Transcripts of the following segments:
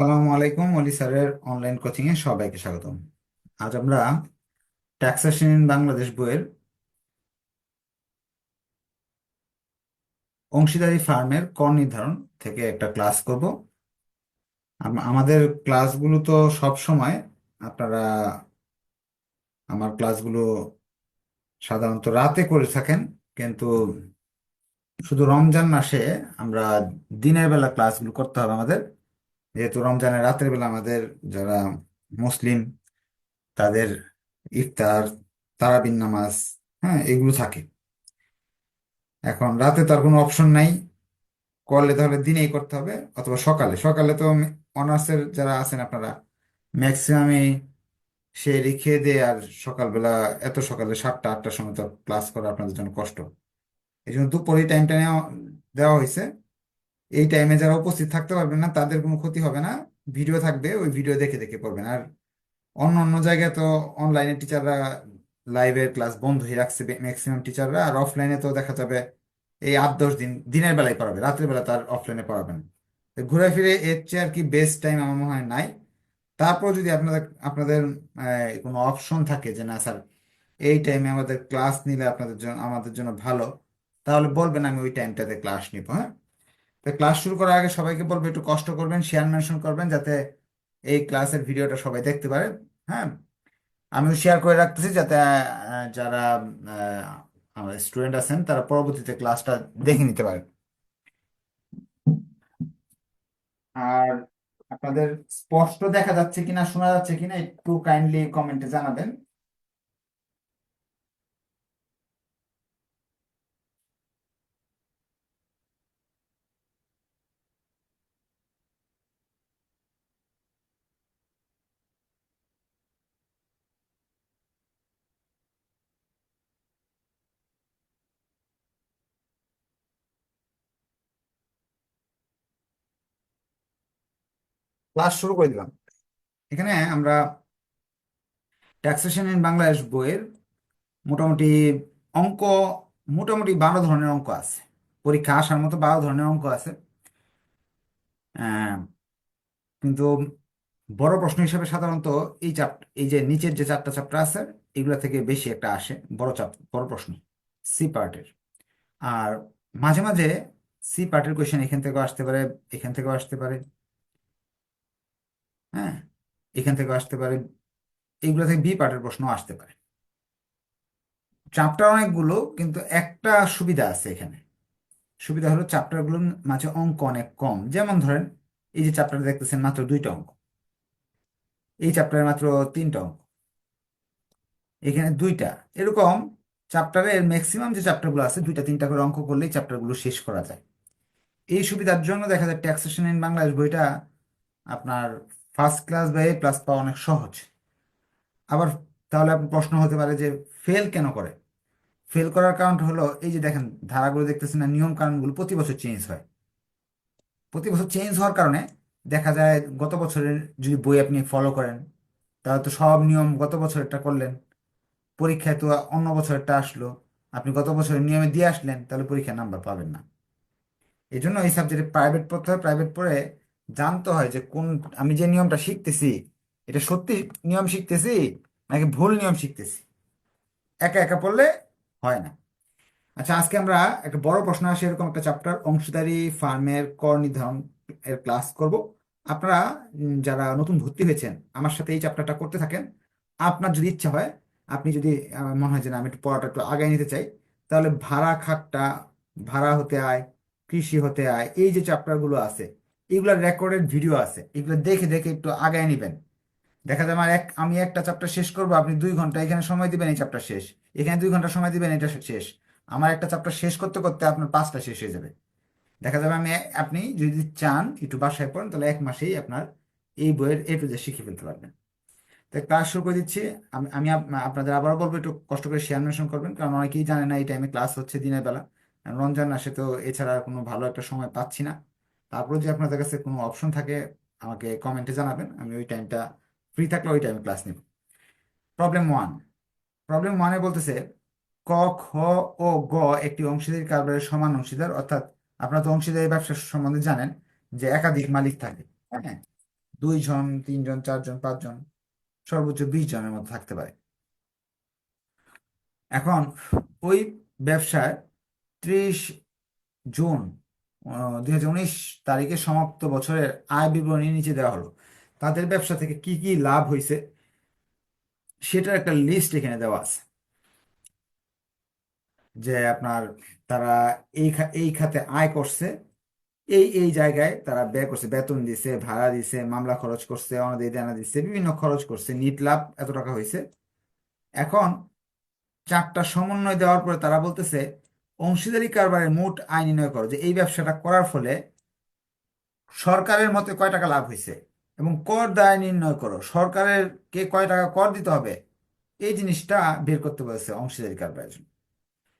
আসসালামু আলাইকুম অলি স্যারের অনলাইন কোচিং এ সবাইকে স্বাগতম। আজ আমরা ট্যাক্সেশন ইন বাংলাদেশ বইয়ের অংশীদারি ফার্মের কর নির্ধারণ থেকে একটা ক্লাস করব। আম- আমাদের ক্লাসগুলো তো সব সময় আপনারা আমার ক্লাসগুলো সাধারণত রাতে করে থাকেন, কিন্তু শুধু রমজান মাসে আমরা দিনের বেলা ক্লাসগুলো করতে হবে আমাদের। যেহেতু রমজানের রাতের বেলা আমাদের যারা মুসলিম, তাদের ইফতার, তারাবিন নামাজ হ্যাঁ এগুলো থাকে। এখন রাতে তার কোনো অপশন নাই। করলে তাহলে দিনেই করতে হবে, অথবা সকালে। সকালে তো অনার্সের যারা আছেন আপনারা ম্যাক্সিমামই সে রেখে দিয়ে আর সকালবেলা, এত সকালে সাতটা, আটটার সময় তো ক্লাস করা আপনাদের জন্য কষ্ট। এই জন্য দুপুরে টাইমটা নেওয়া দেওয়া হয়েছে। এই টাইমে যারা উপস্থিত থাকতে পারবেন না, তাদের কোনো ক্ষতি হবে না। ভিডিও থাকবে, ওই ভিডিও দেখে দেখে পড়বেন। আর অন্য অন্য জায়গায় তো অনলাইনে টিচাররা লাইভের ক্লাস বন্ধ হয়ে রাখছে ম্যাক্সিমাম টিচাররা আর অফলাইনে তো দেখা যাবে এই আট, দশ দিন, দিনের বেলায় পড়াবে রাত্রের বেলা তার অফলাইনে পড়াবেন তো ঘুরে ফিরে এর চেয়ে আর কি বেস্ট টাইম আমার মনে হয় নাই। তারপর যদি আপনাদের আপনাদের কোনো অপশন থাকে যে না, স্যার, এই টাইমে আমাদের ক্লাস নিলে আপনাদের জন্য আমাদের জন্য ভালো, তাহলে বলবেন আমি ওই টাইমটাতে ক্লাস নিব হ্যাঁ? তো ক্লাস শুরু করার আগে সবাইকে বলব, একটু কষ্ট করবেন শেয়ার মেনশন করবেন যাতে এই ক্লাসের ভিডিওটা সবাই দেখতে পারে হ্যাঁ? আমিও শেয়ার করে রাখতেছি যাতে যারা আমার স্টুডেন্ট আছেন, তারা পরবর্তীতে ক্লাসটা দেখে নিতে পারে। আর আপনাদের স্পষ্ট দেখা যাচ্ছে কিনা, শোনা যাচ্ছে কিনা, একটু কাইন্ডলি কমেন্টে জানাবেন। ক্লাস শুরু করে দিলাম। এখানে আমরা ট্যাক্সেশন ইন বাংলাদেশ বইয়ের মোটামুটি অঙ্ক, মোটামুটি বারো ধরনের অঙ্ক আছে। পরীক্ষা আসার মতো বারো ধরনের অঙ্ক আছে। কিন্তু বড় প্রশ্ন হিসেবে সাধারণত এই চাপ এই যে নিচের যে চারটা চ্যাপ্টার আছে, এগুলা থেকে বেশি একটা আসে। বড় চাপ বড় প্রশ্ন সি পার্টের আর মাঝে মাঝে সি পার্টের কোয়েশ্চেন এখান থেকেও আসতে পারে, এখান থেকেও আসতে পারে। হ্যাঁ? এখান থেকেও আসতে পারে। এইগুলো থেকে বি পার্টের প্রশ্ন আসতে পারে। চ্যাপ্টার অনেকগুলো, কিন্তু একটা সুবিধা আছে এখানে। সুবিধা হলো চ্যাপ্টারগুলোর মাঝে অঙ্ক অনেক কম। যেমন ধরেন, এই যে চ্যাপ্টার দেখতেছেন মাত্র দুইটা অঙ্ক। এই চ্যাপ্টারে মাত্র তিনটা অঙ্ক। এখানে দুইটা। এরকম চ্যাপ্টারের ম্যাক্সিমাম যে চ্যাপ্টারগুলো আছে, দুইটা তিনটা করে অঙ্ক করলেই চ্যাপ্টারগুলো শেষ করা যায়। এই সুবিধার জন্য দেখা যায় ট্যাক্সেশন ইন বাংলাদেশ বইটা আপনার ফার্স্ট ক্লাস বা এ প্লাস পাওয়া অনেক সহজ। আবার তাহলে আপনার প্রশ্ন হতে পারে যে ফেল কেন করে? ফেল করার কারণ হলো, এই যে দেখেন, ধারাগুলো দেখতেছেন না, নিয়ম কানুনগুলো প্রতি বছর চেঞ্জ হয়। প্রতি বছর চেঞ্জ হওয়ার কারণে দেখা যায়, গত বছরের যদি বই আপনি ফলো করেন, তাহলে তো সব নিয়ম গত বছরেরটা করলেন, পরীক্ষায় তো অন্য বছরেরটা আসলো। আপনি গত বছরের নিয়মে দিয়ে আসলেন, তাহলে পরীক্ষায় নাম্বার পাবেন না। এই জন্য এই সাবজেক্টে প্রাইভেট পড়তে হয় প্রাইভেট পড়ে জানতে হয় যে কোন, আমি যে নিয়মটা শিখতেছি, এটা সত্যি নিয়ম শিখতেছি নাকি ভুল নিয়ম শিখতেছি? একা একা পড়লে হয় না। আচ্ছা আজকে আমরা একটা বড় প্রশ্ন আসে, এরকম একটা চ্যাপ্টার অংশীদারি, ফার্মের কর নির্ধারণ এর ক্লাস করব। আপনারা যারা নতুন ভর্তি হয়েছেন, আমার সাথে এই চ্যাপ্টারটা করতে থাকেন। আপনার যদি ইচ্ছা হয়, আপনি যদি মনে হয় যে না, আমি একটু পড়াটা একটু আগায় নিতে চাই, তাহলে ভাড়া খাতটা, ভাড়া হতে আয়, কৃষি হতে আয়, এই যে চ্যাপ্টারগুলো আছে এগুলোর রেকর্ডেড ভিডিও আছে। এগুলো দেখে দেখে একটু আগায় নিবেন। দেখা যায় আমার এক, আমি একটা চ্যাপ্টার শেষ করব, আপনি দুই ঘণ্টা, এখানে সময় দিবেন এই চ্যাপ্টার শেষ। এখানে দুই ঘণ্টা সময় দিবেন, এটা শেষ। আমার একটা চ্যাপ্টার শেষ করতে করতে আপনার পাঁচটা শেষ হয়ে যাবে। দেখা যাবে আমি আপনি যদি চান একটু বাসায় পড়েন, তাহলে এক মাসেই আপনার এই বইয়ের এ টু জেড শিখে ফেলতে পারবেন। তাই ক্লাস শুরু করে দিচ্ছি। আমি আপনাদের আবারও বলব, একটু কষ্ট করে শেয়ার মেনশন করবেন, কারণ অনেকেই জানে না, এই টাইমে ক্লাস হচ্ছে দিনের বেলা। রমজান আসে তো এছাড়া কোনো ভালো একটা সময় পাচ্ছি না। তারপরে যদি আপনাদের কাছে কোনো অপশন থাকে, আমাকে কমেন্টে জানাবেন, আমি ওই টাইমটা ফ্রি থাকলে ওই টাইমে ক্লাস নেব। প্রবলেম ওয়ান প্রবলেম ওয়ানে বলতেছে, ক, খ ও গ একটি অংশীদারি কারবারের সমান অংশীদার, অর্থাৎ আপনারা তো অংশীদারি ব্যবসা সম্বন্ধে জানেন যে একাধিক মালিক থাকে হ্যাঁ? দুইজন, তিনজন, চারজন, পাঁচজন, সর্বোচ্চ বিশ জনের মতো থাকতে পারে। এখন ওই ব্যবসায় ত্রিশ জুন দুই হাজার উনিশ তারিখে সমাপ্ত বছরের আয় বিবরণী নিচে দেওয়া হলো। তাদের ব্যবসা থেকে কি কি লাভ হয়েছে সেটার একটা লিস্ট এখানে দেওয়া আছে। যে আপনার তারা এই এই খাতে আয় করছে, এই এই জায়গায় তারা ব্যয় করছে, বেতন দিছে, ভাড়া দিছে, মামলা খরচ করছে, অনাদায়ী দেনা দিচ্ছে বিভিন্ন খরচ করছে, নিট লাভ এত টাকা হয়েছে। এখন চারটা সমন্বয় দেওয়ার পরে তারা বলতেছে অংশীদারি কারবারের মোট আয় নির্ণয় করো যে এই ব্যবসাটা করার ফলে সরকারের মতে কয় টাকা লাভ হয়েছে এবং কর দায় নির্ণয় করো। সরকারের কে কয় টাকা কর দিতে হবে, এই জিনিসটা বের করতে বলেছে অংশীদারি কারবারের জন্য।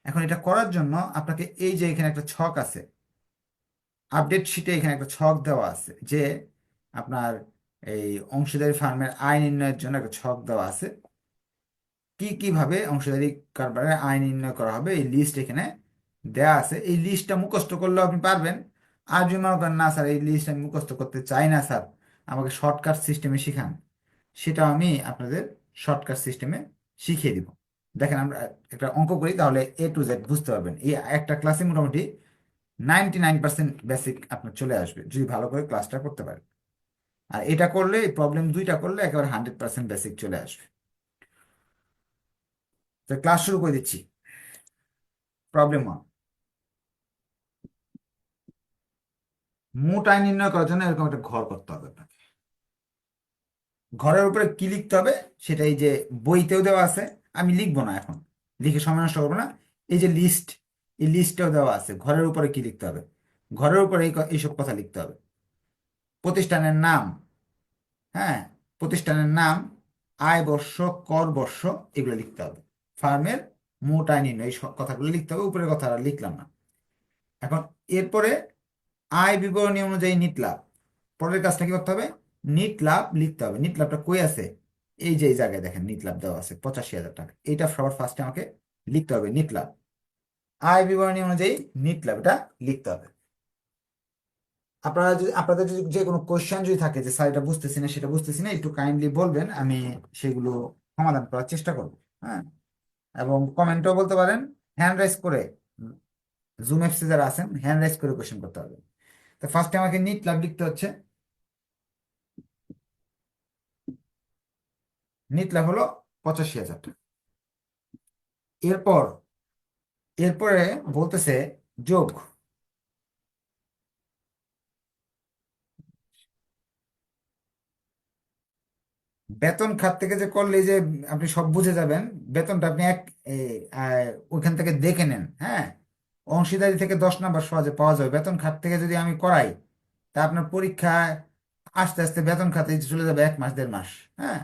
এখন এটা করার জন্য আপনাকে এই যে এখানে একটা ছক আছে আপডেট শিটে এখানে একটা ছক দেওয়া আছে যে আপনার এই অংশীদারি ফার্মের আয় নির্ণয়ের জন্য একটা ছক দেওয়া আছে। কি কীভাবে অংশীদারি কারবারের আয় নির্ণয় করা হবে এই লিস্ট এখানে দেওয়া আছে, এই লিস্টটা মুখস্থ করলেও আপনি পারবেন। আর যদি মনে করেন না স্যার, এই লিস্ট আমি মুখস্থ করতে চাই না স্যার, আমাকে শর্টকাট সিস্টেমে শিখান। সেটা আমি আপনাদের শর্টকাট সিস্টেমে শিখিয়ে দিব। দেখেন আমরা একটা অঙ্ক করি, তাহলে এ টু জেড বুঝতে পারবেন। এই একটা ক্লাসে মোটামুটি নাইনটি নাইন পার্সেন্ট বেসিক আপনার চলে আসবে, যদি ভালো করে ক্লাসটা করতে পারেন। আর এটা করলে প্রবলেম দুইটা করলে একেবারে হান্ড্রেড পার্সেন্ট বেসিক চলে আসবে। তো ক্লাস শুরু করে দিচ্ছি। প্রবলেম ওয়ান মোট আয় নির্ণয় করার জন্য এরকম একটা ঘর করতে হবে আপনাকে। ঘরের উপরে কি লিখতে হবে? সেটা এই যে বইতেও দেওয়া আছে। আমি লিখব না এখন। লিখে সময় নষ্ট করব না। এই যে লিস্ট এই লিস্টটাও দেওয়া আছে। ঘরের উপরে কি লিখতে হবে? ঘরের উপরে এইসব কথা লিখতে হবে। প্রতিষ্ঠানের নাম হ্যাঁ? প্রতিষ্ঠানের নাম, আয় বর্ষ, কর বর্ষ, এগুলো লিখতে হবে। ফার্মের মোট আয় নির্ণয়, এই কথাগুলো লিখতে হবে। উপরের কথা লিখলাম না। এখন এরপরে আয় বিবরণী অনুযায়ী নিট লাভ। পরের কাজটা কি করতে হবে? নিট লাভ লিখতে হবে। নিট লাভটা কই আছে? এই যে এই জায়গায় দেখেন নিট লাভ দেওয়া আছে, পঁচাশি হাজার টাকা। এইটা সবার ফার্স্টে আমাকে লিখতে হবে নিট লাভ। আয় বিবরণী অনুযায়ী নিট লাভ এটা লিখতে হবে। আপনারা যদি, আপনাদের যদি যে কোনো কোশ্চেন যদি থাকে যে, স্যার, এটা বুঝতেছি না, সেটা বুঝতেছি না, একটু কাইন্ডলি বলবেন, আমি সেগুলো সমাধান করার চেষ্টা করব। হ্যাঁ? এবং কমেন্টও বলতে পারেন হ্যান্ড রাইজ করে। জুম অ্যাপসে যারা আছেন হ্যান্ড রাইজ করে কোশ্চেন করতে পারবেন তো ফার্স্টে আমাকে নিট লাভ লিখতে হচ্ছে। নিট লাভ হলো পঁচাশি হাজার টাকা। এরপর, এরপরে বলতেছে যোগ। বেতন খাত থেকে যে করলে যে আপনি সব বুঝে যাবেন, বেতনটা আপনি এক ওইখান থেকে দেখে নেন হ্যাঁ? অংশীদারি থেকে দশ নাম্বার সহজে পাওয়া যাবে বেতন খাত থেকে যদি আমি করাই, তা আপনার পরীক্ষায় আস্তে আস্তে বেতন খাতে চলে যাবে এক মাস, দেড় মাস হ্যাঁ?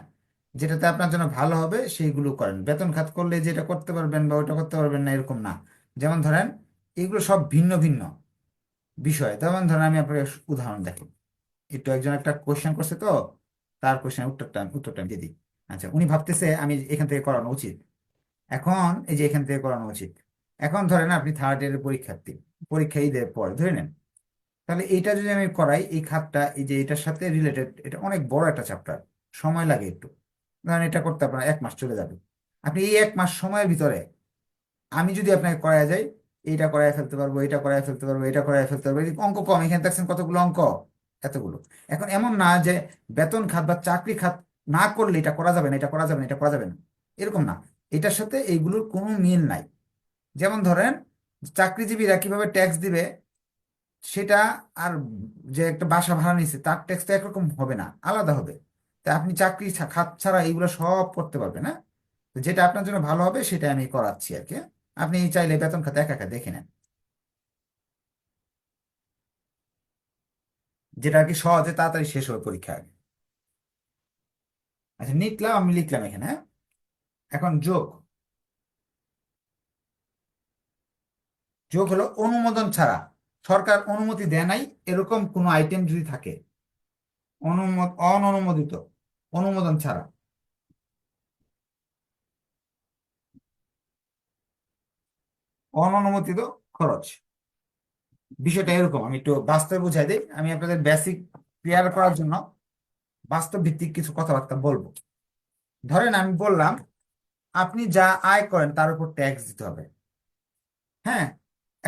যেটাতে আপনার জন্য ভালো হবে, সেইগুলো করেন। বেতন খাত করলে যেটা করতে পারবেন বা ওটা করতে পারবেন না, এরকম না। যেমন ধরেন, এগুলো সব ভিন্ন ভিন্ন বিষয়। তেমন ধরেন আমি আপনাকে উদাহরণ দেখি। একটু একজন একটা কোয়েশ্চেন করছে তো, তার কোশ্চেন উত্তরটা উত্তরটা আমি দিয়ে দিই। আচ্ছা উনি ভাবতেছে আমি এখান থেকে করানো উচিত। এখন এই যে এখান থেকে করানো উচিত। এখন ধরেন আপনি থার্ড ইয়ারের পরীক্ষার্থী, পরীক্ষা ঈদের পর, ধরে নেন। তাহলে এইটা যদি আমি করাই, এই খাতটা, এই যে এটার সাথে রিলেটেড এটা অনেক বড় একটা চ্যাপ্টার সময় লাগে একটু। ধরেন এটা করতে আপনার এক মাস চলে যাবে। আপনি এই এক মাস সময়ের ভিতরে, আমি যদি আপনাকে করায় যাই, এইটা করায় ফেলতে পারব এটা করায় ফেলতে পারব এটা করায় ফেলতে পারব অঙ্ক কম, এখানে দেখছেন কতগুলো অঙ্ক? এতগুলো। এখন এমন না যে বেতন খাত বা চাকরি খাত না করলে এটা করা যাবে না, এটা করা যাবে না, এটা করা যাবে না। এরকম না। এটার সাথে এইগুলোর কোনো মিল নাই। যেমন ধরেন, চাকরিজীবীরা কীভাবে ট্যাক্স দিবে, সেটা আর যে একটা বাসা ভাড়া নিচ্ছে তার ট্যাক্স তো একরকম হবে না, আলাদা হবে। তা আপনি চাকরি খাত ছাড়া এইগুলো সব করতে পারবেন না তো যেটা আপনার জন্য ভালো হবে সেটা আমি করাচ্ছি আর কি আপনি চাইলে বেতন খাতা একা একা দেখে নেন। যেটা আর কি সহজে তাড়াতাড়ি শেষ হবে পরীক্ষা আগে। আচ্ছা লিখলাম আমি লিখলাম এখানে হ্যাঁ? এখন যোগ। যোগ হলো অনুমোদন ছাড়া। সরকার অনুমতি দেয় নাই, এরকম কোনো আইটেম যদি থাকে, অনুমোদ, অননুমোদিত, অনুমোদন ছাড়া। অননুমোদিত খরচ। বিষয়টা এরকম, আমি একটু বাস্তবে বুঝাই দিই। আমি আপনাদের বেসিক ক্লিয়ার করার জন্য বাস্তব ভিত্তিক কিছু কথাবার্তা বলব। ধরেন আমি বললাম, আপনি যা আয় করেন তার উপর ট্যাক্স দিতে হবে। হ্যাঁ?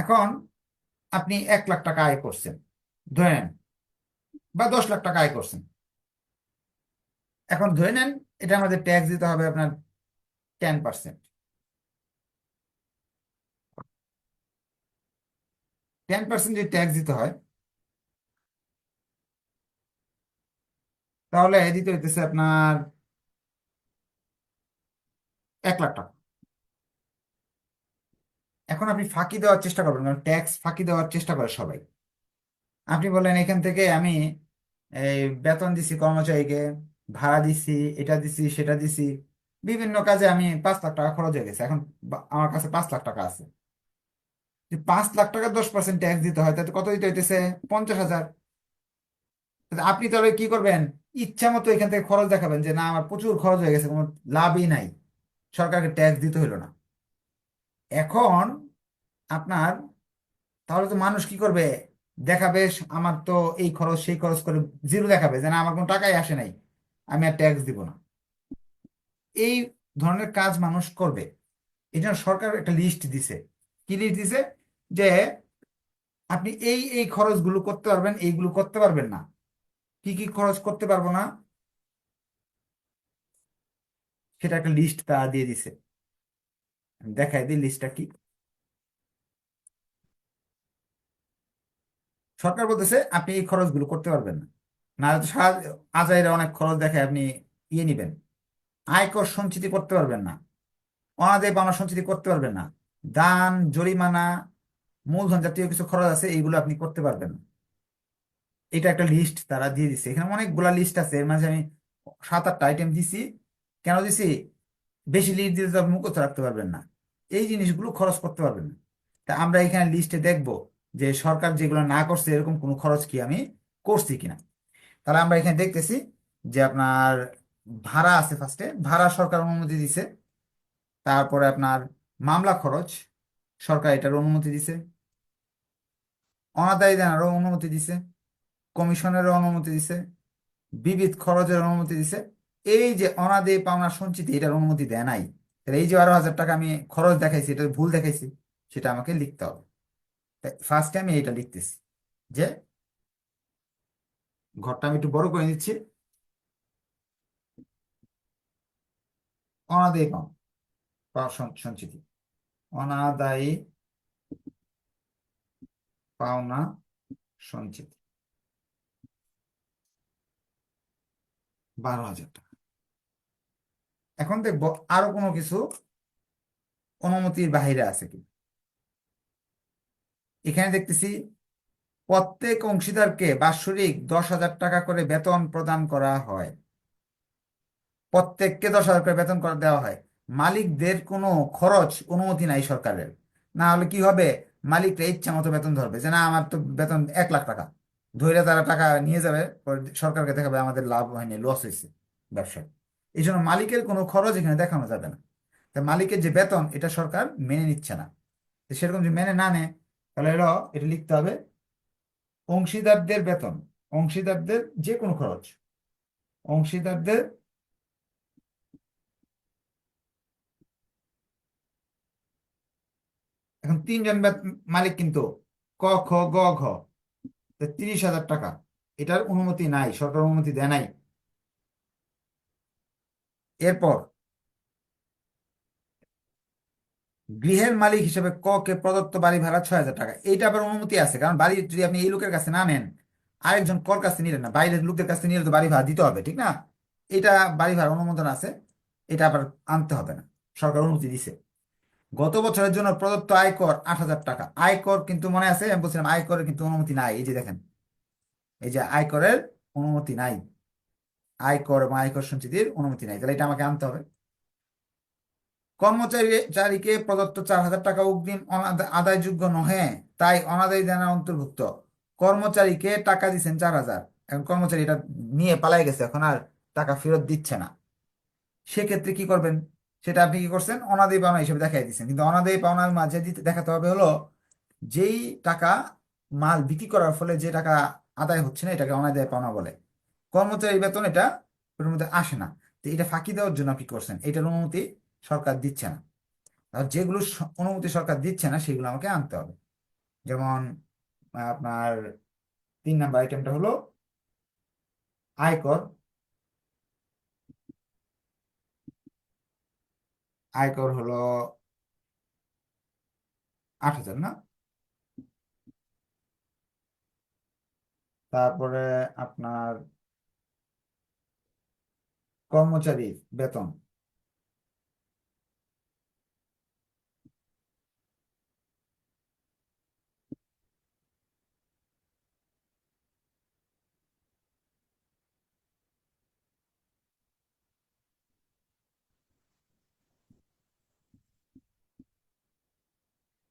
এখন আপনি এক লাখ টাকা আয় করছেন, ধরে নেন, বা দশ লাখ টাকা আয় করছেন। এখন ধরে নেন, এটা আমাদের ট্যাক্স দিতে হবে আপনার টেন পার্সেন্ট টেন পার্সেন্ট যদি ট্যাক্স দিতে হয়, তাহলে দিতে হইতেছে আপনার এক লাখ টাকা। এখন আপনি ফাঁকি দেওয়ার চেষ্টা করবেন, কারণ ট্যাক্স ফাঁকি দেওয়ার চেষ্টা করে সবাই। আপনি বললেন এখান থেকে আমি এই বেতন দিছি কর্মচারীকে, ভাড়া দিছি, এটা দিছি, সেটা দিছি, বিভিন্ন কাজে আমি পাঁচ লাখ টাকা খরচ হয়ে গেছে। এখন আমার কাছে পাঁচ লাখ টাকা আছে। পাঁচ লাখ টাকা দশ পার্সেন্ট ট্যাক্স দিতে হয় তাতে কত দিতে হইতেছে? পঞ্চাশ হাজার। আপনি তাহলে কি করবেন? ইচ্ছা মতো এখান থেকে খরচ দেখাবেন যে না, আমার প্রচুর খরচ হয়ে গেছে, কোনো লাভই নাই। সরকারকে ট্যাক্স দিতে হইল না। এখন আপনার তাহলে তো মানুষ কি করবে? দেখাবে আমার তো এই খরচ, সেই খরচ করে জিরো দেখাবে যে না, আমার কোনো টাকাই আসে নাই, আমি আর ট্যাক্স দিব না। এই ধরনের কাজ মানুষ করবে। এই জন্য সরকার একটা লিস্ট দিছে। কি লিস্ট দিছে? যে আপনি এই এই খরচগুলো করতে পারবেন, এইগুলো করতে পারবেন না। কি কি খরচ করতে পারব না? সেটা একটা লিস্ট তারা দিয়ে দিছে। দেখাই দিই লিস্টটা কি। সরকার বলতেছে আপনি এই খরচগুলো করতে পারবেন না। আজাইরা অনেক খরচ দেখে আপনি ইয়ে নিবেন। আয়কর সঞ্চিতি করতে পারবেন না। অনাদায়ী পাওনা সঞ্চিতি করতে পারবেন না। দান, জরিমানা, মূলধন জাতীয় কিছু খরচ আছে, এইগুলো আপনি করতে পারবেন না। এটা একটা লিস্ট তারা দিয়ে দিচ্ছে এখানে অনেকগুলা লিস্ট আছে। এর মাঝে আমি সাত আটটা আইটেম দিছি। কেন দিছি? বেশি লিস্ট দিতে তো আপনি মুখস্থ রাখতে পারবেন না। এই জিনিসগুলো খরচ করতে পারবেন না। তা আমরা এখানে লিস্টে দেখব যে সরকার যেগুলো না করছে, এরকম কোনো খরচ কি আমি করছি কিনা। তাহলে আমরা এখানে দেখতেছি যে আপনার ভাড়া আছে ফার্স্টে ভাড়া সরকার অনুমতি দিছে। তারপরে আপনার মামলা খরচ, সরকার এটার অনুমতি দিছে। অনাদায়ী দেনারও অনুমতি দিছে। কমিশনেরও অনুমতি দিছে। বিবিধ খরচের অনুমতি দিছে। এই যে অনাদায়ী পাওনা সঞ্চিত এটার অনুমতি দেয় নাই, তাহলে এই যে বারো হাজার টাকা আমি খরচ দেখাইছি, এটা ভুল দেখাইছি, সেটা আমাকে লিখতে হবে। ফার্স্টে আমি এটা লিখতেছি, যে ঘরটা আমি একটু বড় করে নিচ্ছি। অনাদায়ী পাওনা পাওনা সঞ্চ- সঞ্চিতি অনাদায়ী পাওনা সঞ্চিতি বারো হাজার টাকা। এখন দেখব আরও কোনো কিছু অনুমতির বাহিরে আছে কি এখানে দেখতেছি, প্রত্যেক অংশীদারকে বাৎসরিক দশ হাজার টাকা করে বেতন প্রদান করা হয়। প্রত্যেককে দশ হাজার করে বেতন করে দেওয়া হয়। মালিকদের কোনো খরচ অনুমতি নাই সরকারের। না হলে কি হবে? মালিকরা ইচ্ছা মতো বেতন ধরবে। যে না, আমার তো বেতন এক লাখ টাকা। ধরে তারা টাকা নিয়ে যাবে সরকারকে দেখাবে আমাদের লাভ হয়নি লস হয়েছে ব্যবসায়। এই জন্য মালিকের কোনো খরচ এখানে দেখানো যাবে না। তা মালিকের যে বেতন, এটা সরকার মেনে নিচ্ছে না। সেরকম যে মেনে না নেয়, তাহলে এরা এটা লিখতে হবে, অংশীদারদের বেতন, অংশীদারদের যে কোনো খরচ, অংশীদারদের এখন তিনজন মালিক কিন্তু ক, খ, গ, ঘ তিরিশ হাজার টাকা, এটার অনুমতি নাই, সরকার অনুমতি দেয় নাই। এরপর, গৃহের মালিক হিসেবে ক কে প্রদত্ত বাড়ি ভাড়া ছয় হাজার টাকা। এইটা আবার অনুমতি আছে, কারণ বাড়ি যদি আপনি এই লোকের কাছে না নেন, আরেকজন কর কাছে নিলেন না, বাইরের লোকদের কাছে নিলে তো বাড়ি ভাড়া দিতে হবে, ঠিক না? এটা বাড়ি ভাড়া অনুমোদন আছে, এটা আবার আনতে হবে না, সরকার অনুমতি দিছে। গত বছরের জন্য প্রদত্ত আয়কর আট হাজার টাকা। আয়কর কিন্তু মনে আছে? আমি বলছিলাম আয়করের কিন্তু অনুমতি নাই, এই যে দেখেন, এই যে আয়করের অনুমতি নাই। আয়কর এবং আয়কর সঞ্চিতির অনুমতি নাই। তাহলে এটা আমাকে আনতে হবে। কর্মচারীকে প্রদত্ত চার হাজার টাকা অগ্রিম আদায়যোগ্য নহে, তাই অনাদায়ী দেনা অন্তর্ভুক্ত। কর্মচারীকে টাকা দিচ্ছেন চার হাজার। এখন কর্মচারী এটা নিয়ে পালাই গেছে, এখন আর টাকা ফেরত দিচ্ছে না। সেক্ষেত্রে কি করবেন? সেটা আপনি কি করছেন? অনাদায়ী পাওনা হিসেবে দেখাই দিচ্ছেন কিন্তু অনাদায়ী পাওনার মাঝে দেখাতে হবে হলো, যেই টাকা মাল বিক্রি করার ফলে যে টাকা আদায় হচ্ছে না, এটাকে অনাদায়ী পাওনা বলে। কর্মচারী বেতন এটা ওটার মধ্যে আসে না। তো এটা ফাঁকি দেওয়ার জন্য কি করছেন। এটার অনুমতি সরকার দিচ্ছে না। আর যেগুলো অনুমতি সরকার দিচ্ছে না, সেগুলো আমাকে আনতে হবে। যেমন আপনার তিন নাম্বার আইটেমটা হলো আয়কর। আয়কর হলো আট হাজার, না? তারপরে আপনার কর্মচারীর বেতন।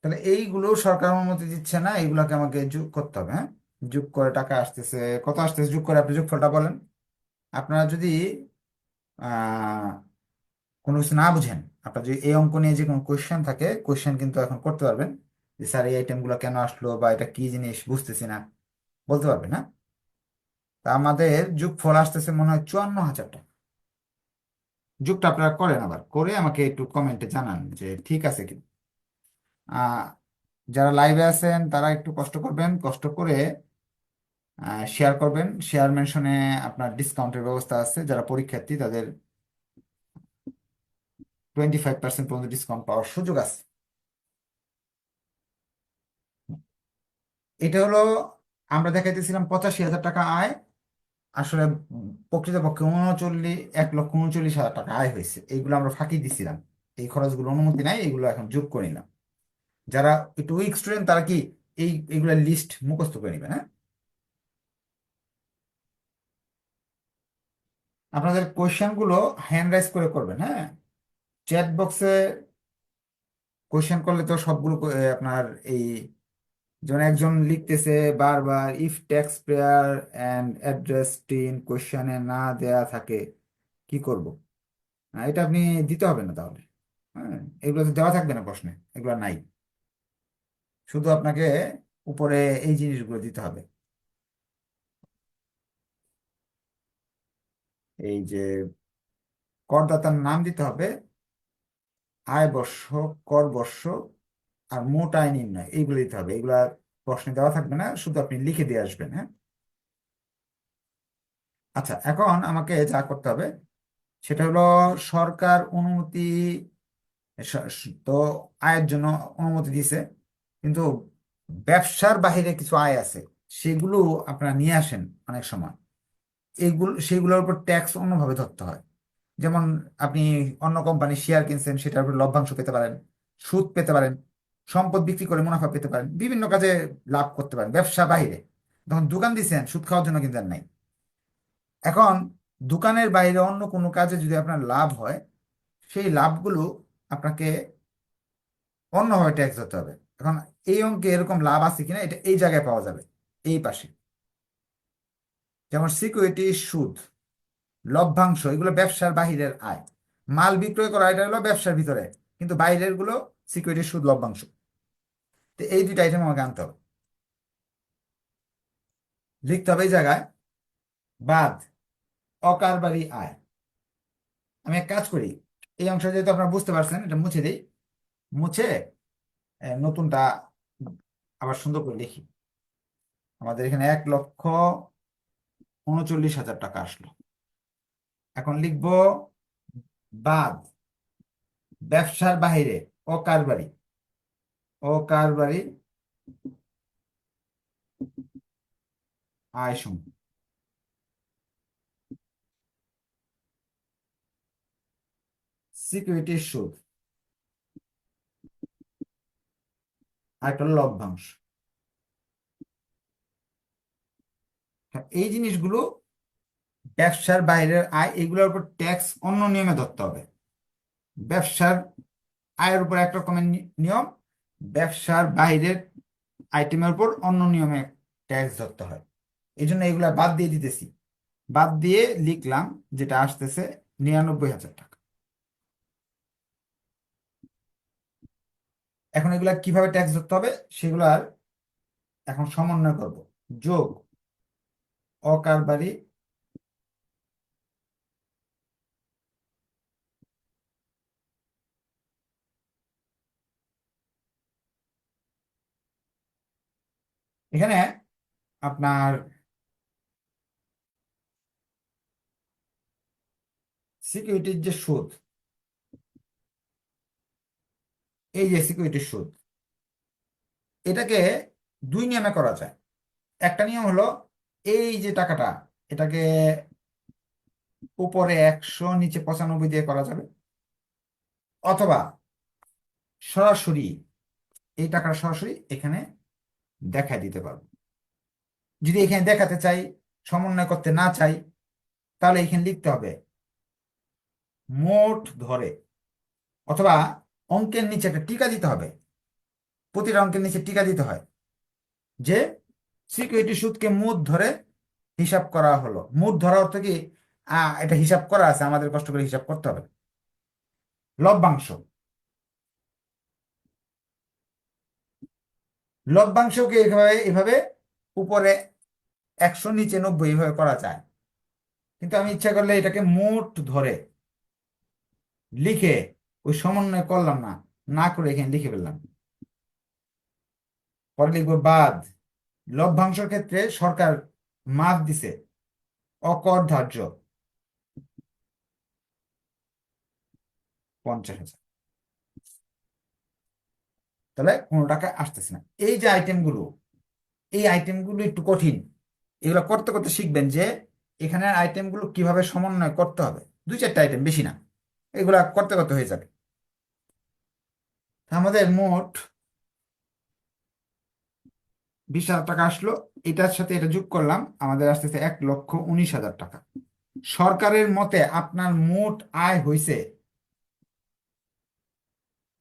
তাহলে এইগুলো সরকার অনুমতি দিচ্ছে না, এইগুলোকে আমাকে যোগ করতে হবে হ্যাঁ? যোগ করে টাকা আসতেছে, কত আসতেছে? যোগ করে আপনি যোগফলটা বলেন। আপনারা যদি কোনো কিছু না বুঝেন। আপনার যদি এই অঙ্ক নিয়ে যে কোনো কোয়েশ্চেন থাকে কোয়েশ্চেন কিন্তু এখন করতে পারবেন যে, স্যার, এই আইটেমগুলো কেন আসলো বা এটা কি জিনিস বুঝতেছি না। বলতে পারবেন না তা আমাদের যোগফল আসতেছে মনে হয় চুয়ান্ন হাজার টাকা। যোগটা আপনারা করেন আবার। করে আমাকে একটু কমেন্টে জানান যে, ঠিক আছে কি? যারা লাইভে আছেন, তারা একটু কষ্ট করবেন। কষ্ট করে শেয়ার করবেন। শেয়ার মেনশনে আপনার ডিসকাউন্টের ব্যবস্থা আছে। যারা পরীক্ষার্থী, তাদের টোয়েন্টি ফাইভ পার্সেন্ট পর্যন্ত ডিসকাউন্ট পাওয়ার সুযোগ আছে। এটা হলো, আমরা দেখাইতেছিলাম পঁচাশি হাজার টাকা আয়। আসলে প্রকৃতপক্ষে উনচল্লিশ এক লক্ষ উনচল্লিশ হাজার টাকা আয় হয়েছে। এইগুলো আমরা ফাঁকি দিছিলাম। এই খরচগুলো অনুমতি নাই, এগুলো এখন যোগ করে নিলাম। যারা একটু উইক স্টুডেন্ট তারা কি এই, এগুলোর লিস্ট মুখস্থ করে নেবেন হ্যাঁ? আপনাদের কোয়েশ্চেনগুলো হ্যান্ড রাইজ করে করবেন হ্যাঁ? চ্যাট বক্সে কোয়েশ্চেন করলে তো সবগুলো আপনার এই যেমন একজন লিখতেছে, বারবার if tax payer and address TIN কোয়েশ্চেনে না দেয়া থাকে, কি করব? এটা আপনি দিতে হবে না তাহলে হ্যাঁ? এগুলো তো দেওয়া থাকবে না প্রশ্নে, এগুলো নাই। শুধু আপনাকে উপরে এই জিনিসগুলো দিতে হবে। এই যে করদাতার নাম দিতে হবে আয় বর্ষ কর বর্ষ আর মোট আয় নির্ণয়, এইগুলো দিতে হবে। এগুলা প্রশ্নে দেওয়া থাকবে না, শুধু আপনি লিখে দিয়ে আসবেন হ্যাঁ? আচ্ছা এখন আমাকে যা করতে হবে, সেটা হলো সরকার অনুমতি তো আয়ের জন্য অনুমতি দিয়েছে কিন্তু ব্যবসার বাহিরে কিছু আয় আছে, সেগুলো আপনারা নিয়ে আসেন অনেক সময়। এইগুলো সেইগুলোর উপর ট্যাক্স অন্যভাবে ধরতে হয়। যেমন আপনি অন্য কোম্পানির শেয়ার কিনছেন, সেটার উপর লভ্যাংশ পেতে পারেন, সুদ পেতে পারেন, সম্পদ বিক্রি করে মুনাফা পেতে পারেন, বিভিন্ন কাজে লাভ করতে পারেন, ব্যবসা বাহিরে তখন দোকান দিচ্ছেন সুদ খাওয়ার জন্য কিন্তু নাই। এখন দোকানের বাইরে অন্য কোনো কাজে যদি আপনার লাভ হয়, সেই লাভগুলো আপনাকে অন্যভাবে ট্যাক্স ধরতে হবে। এখন এই অঙ্কে এরকম লাভ আছে কিনা, এটা এই জায়গায় পাওয়া যাবে, এই পাশে। যেমন সিকিউরিটি সুদ, লভ্যাংশ, এগুলো ব্যবসার বাহিরের আয়। মাল বিক্রয় করা, এটা হলো ব্যবসার ভিতরে, কিন্তু বাইরেরগুলো সিকিউরিটি সুদ, লভ্যাংশ। তো এই দুইটা আইটেম আমাকে আনতে হবে। লিখতে হবে এই জায়গায়, বাদ, অকারবারি আয়। আমি এক কাজ করি, এই অংশ যেহেতু আপনারা বুঝতে পারছেন, এটা মুছে দিই। মুছে নতুনটা আবার সুন্দর করে লিখি। আমাদের এখানে এক লক্ষ উনচল্লিশ হাজার টাকা আসলো। এখন লিখব বাদ, ব্যবসার বাহিরে অকারবারি অকারবারি আয় সমূহ সিকিউরিটির সুদ। আর একটা লভ্যাংশ। এই জিনিসগুলো ব্যবসার বাইরের আয়, এগুলোর উপর ট্যাক্স অন্য নিয়মে ধরতে হবে। ব্যবসার আয়ের উপর এক রকমের নিয়ম, ব্যবসার বাইরের আইটেমের উপর অন্য নিয়মে ট্যাক্স ধরতে হয়। এই জন্য এগুলা বাদ দিয়ে দিতেছি। বাদ দিয়ে লিখলাম, যেটা আসতেছে নিরানব্বই হাজার টাকা। এখন এগুলা কীভাবে ট্যাক্স ধরতে হবে সেগুলার এখন সমন্বয় করব। যোগ অকার বাড়ি। এখানে আপনার সিকিউরিটির যে সুদ, এই যে সিকিউরিটির সুদ, এটাকে দুই নিয়মে করা যায়। একটা নিয়ম হলো এই যে টাকাটা, এটাকে উপরে একশো, নিচে পঁচানব্বই দিয়ে করা যাবে। অথবা সরাসরি, এই টাকাটা সরাসরি এখানে দেখা দিতে পারব। যদি এখানে দেখাতে চাই, সমন্বয় করতে না চাই, তাহলে এখানে লিখতে হবে, মোট ধরে, অথবা অঙ্কের নিচে একটা টিকা দিতে হবে। প্রতিটা অঙ্কের নিচে টিকা দিতে হয় যে সিকিউরিটি সুদকে মুদ ধরে হিসাব করা হলো। মুদ ধরা অর্থ কি? এটা হিসাব করা আছে, আমাদের কষ্ট করে হিসাব করতে হবে। লভ্যাংশ। লভ্যাংশকে এভাবে এভাবে উপরে একশো, নিচে নব্বই এভাবে করা যায়। কিন্তু আমি ইচ্ছা করলে এটাকে মোট ধরে লিখে ওই সমন্বয় করলাম না না করে এখানে লিখে ফেললাম। পরে লিখব বাদ। লভ্যাংশের ক্ষেত্রে সরকার মাপ দিছে। অকর ধার্য পঞ্চাশ হাজার। তাহলে কোনো টাকা আসতেছে না। এই যে আইটেমগুলো এই আইটেমগুলো একটু কঠিন। এগুলো করতে করতে শিখবেন যে এখানে আইটেমগুলো কীভাবে সমন্বয় করতে হবে। দুই চারটা আইটেম বেশি না। এগুলা করতে করতে হয়ে যাবে। আমাদের মোট বিশ হাজার টাকা আসলো। এটার সাথে এটা যোগ করলাম, আমাদের আসতেছে এক লক্ষ উনিশ হাজার টাকা। সরকারের মতে আপনার মোট আয় হইছে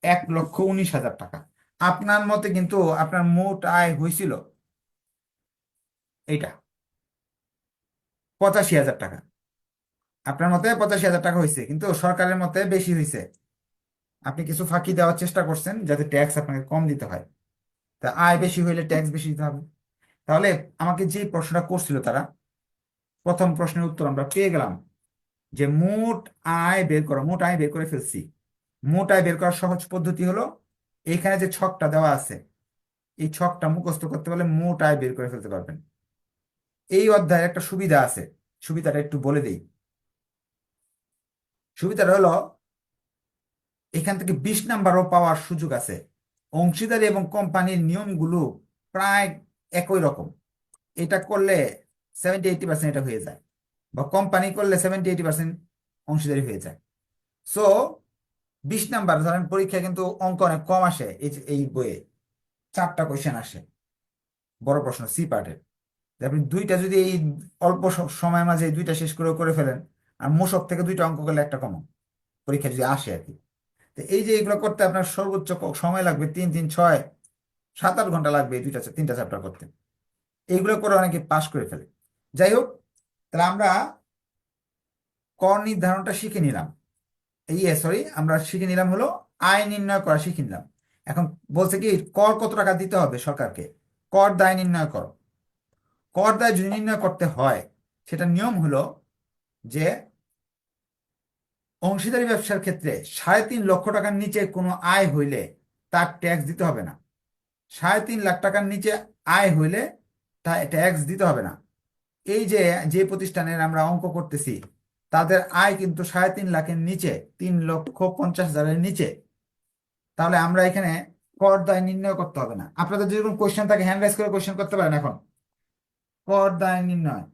এক লক্ষ উনিশ হাজার টাকা। আপনার মতে কিন্তু আপনার মোট আয় হয়েছিল এইটা, পঁচাশি হাজার টাকা। আপনার মতে পঁচাশি হাজার টাকা হয়েছে কিন্তু সরকারের মতে বেশি হয়েছে আপনি কিছু ফাঁকি দেওয়ার চেষ্টা করছেন যাতে ট্যাক্স আপনাকে কম দিতে হয়। তা আয় বেশি হইলে ট্যাক্স বেশি দিতে হবে। তাহলে আমাকে যে প্রশ্নটা করছিল তারা, প্রথম প্রশ্নের উত্তর আমরা পেয়ে গেলাম যে মোট আয় বের করা, মোট আয় বের করে ফেলছি। মোট আয় বের করার সহজ পদ্ধতি হলো এখানে যে ছকটা দেওয়া আছে, এই ছকটা মুখস্থ করতে পারলে মোট আয় বের করে ফেলতে পারবেন। এই অধ্যায়ে একটা সুবিধা আছে, সুবিধাটা একটু বলে দেই। সুবিধাটা হলো এখান থেকে বিশ নাম্বারও পাওয়ার সুযোগ আছে। অংশীদারি এবং কোম্পানির নিয়মগুলো প্রায় একই রকম। এটা করলে সেভেন্টি এইটি পার্সেন্ট এটা হয়ে যায় বা কোম্পানি করলে সেভেন্টি এইটি পার্সেন্ট অংশীদারি হয়ে যায়। সো বিশ নাম্বার, ধরেন পরীক্ষা কিন্তু অঙ্ক অনেক কম আসে এই বইয়ে। চারটা কোয়েশ্চেন আসে। বড় প্রশ্ন সি পার্টের আপনি দুইটা যদি এই অল্প সময়ের মাঝে দুইটা শেষ করে করে ফেলেন, আর মোশক থেকে দুইটা অঙ্ক করলে একটা কমন পরীক্ষা যদি আসে আর কি। তো এই যে এগুলো করতে আপনার সর্বোচ্চ সময় লাগবে তিন তিন, ছয়, সাত, আট ঘণ্টা লাগবে দুইটা তিনটা চ্যাপ্টার করতে। এইগুলো করে অনেকে পাশ করে ফেলে। যাই হোক, তাহলে আমরা কর নির্ধারণটা শিখে নিলাম। এই সরি আমরা শিখে নিলাম হলো আয় নির্ণয় করা শিখে নিলাম। এখন বলছে কি, কর কত টাকা দিতে হবে সরকারকে? কর দায় নির্ণয় করো। কর দায় যদি নির্ণয় করতে হয়, সেটা নিয়ম হলো যে অংশীদারি ব্যবসার ক্ষেত্রে সাড়ে তিন লক্ষ টাকার নিচে কোনো আয় হইলে তার ট্যাক্স দিতে হবে না। সাড়ে তিন লাখ টাকার নিচে আয় হইলে তা ট্যাক্স দিতে হবে না। এই যে যে প্রতিষ্ঠানের আমরা অঙ্ক করতেছি, তাদের আয় কিন্তু সাড়ে তিন লাখের নিচে, তিন লক্ষ পঞ্চাশ হাজারের নিচে। তাহলে আমরা এখানে কর দায় নির্ণয় করতে হবে না। আপনাদের যদি কোনো কোয়েশ্চেন থাকে হ্যান্ড রাইজ করে কোয়েশ্চেন করতে পারেন এখন। কর দায় নির্ণয়।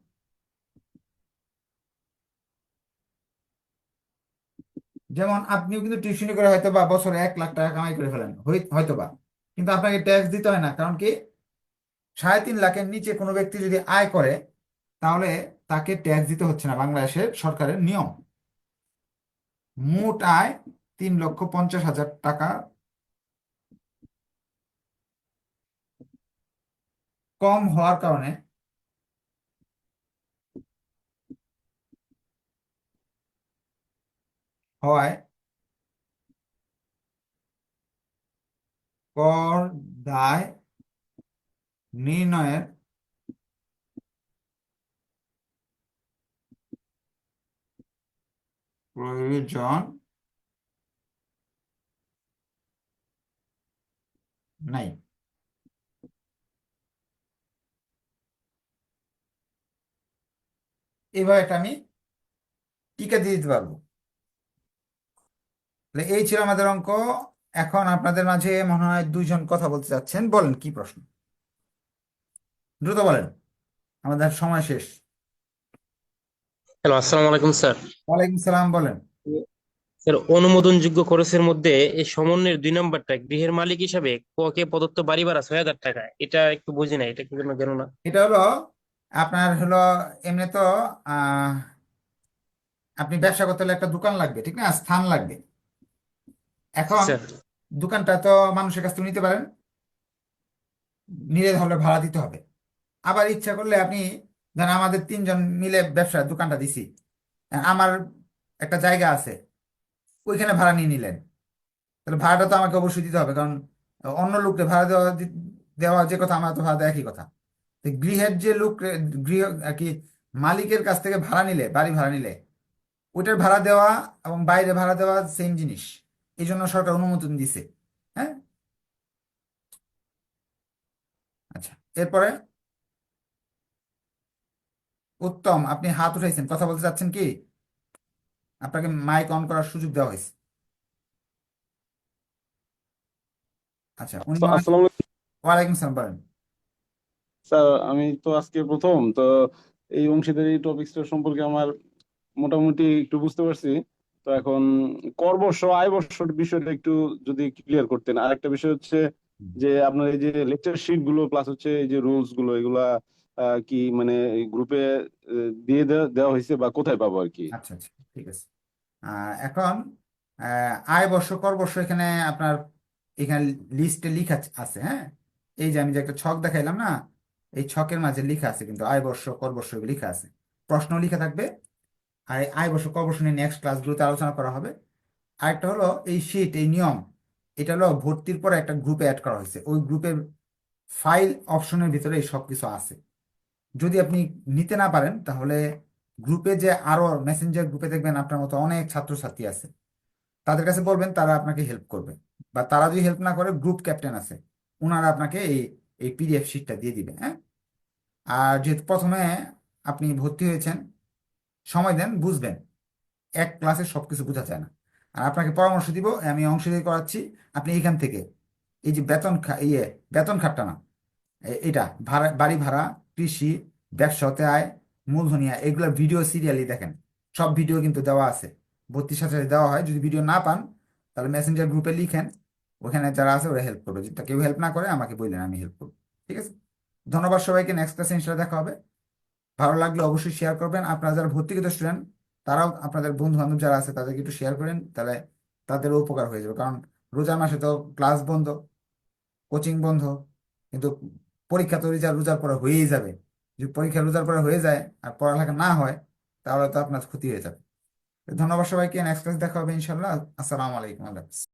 যেমন আপনিও কিন্তু টিউশনি করে হয়তো বা বছরে এক লাখ টাকা কামাই করে ফেলেন হয়তো বা। কিন্তু আপনাকে ট্যাক্স দিতে হয় না, কারণ কি? সাড়ে তিন লাখের নিচে কোনো ব্যক্তি যদি আয় করে, তাহলে তাকে ট্যাক্স দিতে হচ্ছে না বাংলাদেশের সরকারের নিয়ম। মোট আয় তিন লক্ষ পঞ্চাশ হাজার টাকা। কম হওয়ার কারণে হয় কর দায় নির্ণয়ের প্রয়োজন নাই। এবার এটা আমি টিকা দিয়ে দিতে পারব। তাহলে এই ছিল আমাদের অঙ্ক। এখন আপনাদের মাঝে মনে হয় দুইজন কথা বলতে চাচ্ছেন বলেন কি প্রশ্ন? দ্রুত বলেন। আমাদের সময় শেষ। হ্যালো আসসালামু আলাইকুম স্যার। ওয়ালাইকুম সালাম বলেন। স্যার অনুমোদনযোগ্য খরচের মধ্যে এই সমন্বয়ের দুই নম্বরটা গৃহের মালিক হিসাবে ককে প্রদত্ত বাড়ি ভাড়া ছয় হাজার টাকা। এটা একটু বুঝি না এটা কি জন্য গেল না? এটা হলো আপনার হলো এমনি তো আহ আপনি ব্যবসা করতে হলে একটা দোকান লাগবে ঠিক না? স্থান লাগবে। এখন দোকানটা তো মানুষের কাছ থেকে নিতে পারেন। নিলে তাহলে ভাড়া দিতে হবে। আবার ইচ্ছা করলে আপনি ধরেন আমাদের তিনজন মিলে ব্যবসা দোকানটা দিছি। আমার একটা জায়গা আছে ওইখানে ভাড়া নিয়ে নিলেন। তাহলে ভাড়াটা তো আমাকে অবশ্যই দিতে হবে কারণ অন্য লোককে ভাড়া দেওয়া দেওয়া যে কথা আমার তো ভাড়া দেওয়া একই কথা। গৃহের যে লোক গৃহ আর কি মালিকের কাছ থেকে ভাড়া নিলে বাড়ি ভাড়া নিলে ওইটার ভাড়া দেওয়া এবং বাইরে ভাড়া দেওয়া সেম জিনিস। এই জন্য সরকার অনুমোদন দিছে হ্যাঁ? আচ্ছা এরপরে? উত্তম আপনি হাত উঠাইছেন কথা বলতে চাচ্ছেন কি? আপনাকে মাইক অন করার সুযোগ দেওয়া হয়েছে। আচ্ছা উনি ওয়ালাইকুম সালাম বলেন। স্যার আমি তো আজকে প্রথম তো এই অংশীদারি টপিকসটা সম্পর্কে আমার মোটামুটি একটু বুঝতে পারছি। তো এখন কর বর্ষ আয় বর্ষর বিষয়টা একটু যদি ক্লিয়ার করতেন। আর একটা বিষয় হচ্ছে যে আপনার এই যে লেকচার শিটগুলো প্লাস হচ্ছে এই যে রুলসগুলো, এগুলা কি মানে গ্রুপে দিয়ে দেওয়া হয়েছে বা কোথায় পাবো আর কি? আচ্ছা আচ্ছা ঠিক আছে। এখন আয় বর্ষ, কর বর্ষ এখানে আপনার এখানে লিস্টে লিখা আছে হ্যাঁ? এই যে আমি যে একটা ছক দেখাইলাম না, এই ছকের মাঝে লেখা আছে কিন্তু আয় বর্ষ, কর বর্ষ লেখা আছে। প্রশ্ন লেখা থাকবে আর এই আয় কর বর্ষ নিয়ে নেক্সট ক্লাসগুলোতে আলোচনা করা হবে। আরেকটা হলো এই শীট এই নিয়ম, এটা হলো ভর্তির পরে একটা গ্রুপে অ্যাড করা হয়েছে। ওই গ্রুপের ফাইল অপশনের ভিতরে এই সব কিছু আছে। যদি আপনি নিতে না পারেন, তাহলে গ্রুপে যে আরও মেসেঞ্জার গ্রুপে দেখবেন আপনার মতো অনেক ছাত্রছাত্রী আছে। তাদের কাছে বলবেন, তারা আপনাকে হেল্প করবে। বা তারা যদি হেল্প না করে গ্রুপ ক্যাপ্টেন আছে। ওনারা আপনাকে এই এই পিডিএফ শিটটা দিয়ে দিবে হ্যাঁ? আর যেহেতু প্রথমে আপনি ভর্তি হয়েছেন সময় দেন, বুঝবেন। এক ক্লাসে সব কিছু বোঝা যায় না। আর আপনাকে পরামর্শ দিব, আমি অংশীদারি করাচ্ছি, আপনি এখান থেকে। এই যে বেতন ইয়ে বেতন খাটটা না এটা ভাড়া, বাড়ি ভাড়া, কৃষি, ব্যবসা হতে আয় মূলধনী আয় এগুলো ভিডিও সিরিয়ালি দেখেন। সব ভিডিও কিন্তু দেওয়া আছে। বত্রিশ সাথে দেওয়া হয়, যদি ভিডিও না পান, তাহলে মেসেঞ্জার গ্রুপে লিখেন। ওখানে যারা আছে, ওরা হেল্প করবে। যদি কেউ হেল্প না করে, আমাকে বললেন, আমি হেল্প করব। ঠিক আছে? ধন্যবাদ সবাইকে। নেক্সট ক্লাসে দেখা হবে। ভালো লাগলে অবশ্যই শেয়ার করবেন। আপনারা যারা ভর্তিকৃত স্টুডেন্ট তারাও আপনাদের বন্ধু বান্ধব যারা আছে, তাদেরকে একটু শেয়ার করেন, তাহলে তাদেরও উপকার হয়ে যাবে। কারণ রোজার মাসে তো ক্লাস বন্ধ কোচিং বন্ধ, কিন্তু পরীক্ষা তো রেজাল্ট রোজার পরে হয়েই যাবে। যদি পরীক্ষা রোজার পরে হয়ে যায় আর পড়ালেখা না হয়, তাহলে তো আপনার ক্ষতি হয়ে যাবে। ধন্যবাদ সবাইকে নেক্সট ক্লাস দেখা হবে ইনশাল্লাহ আসসালামু আলাইকুম, আল্লাহ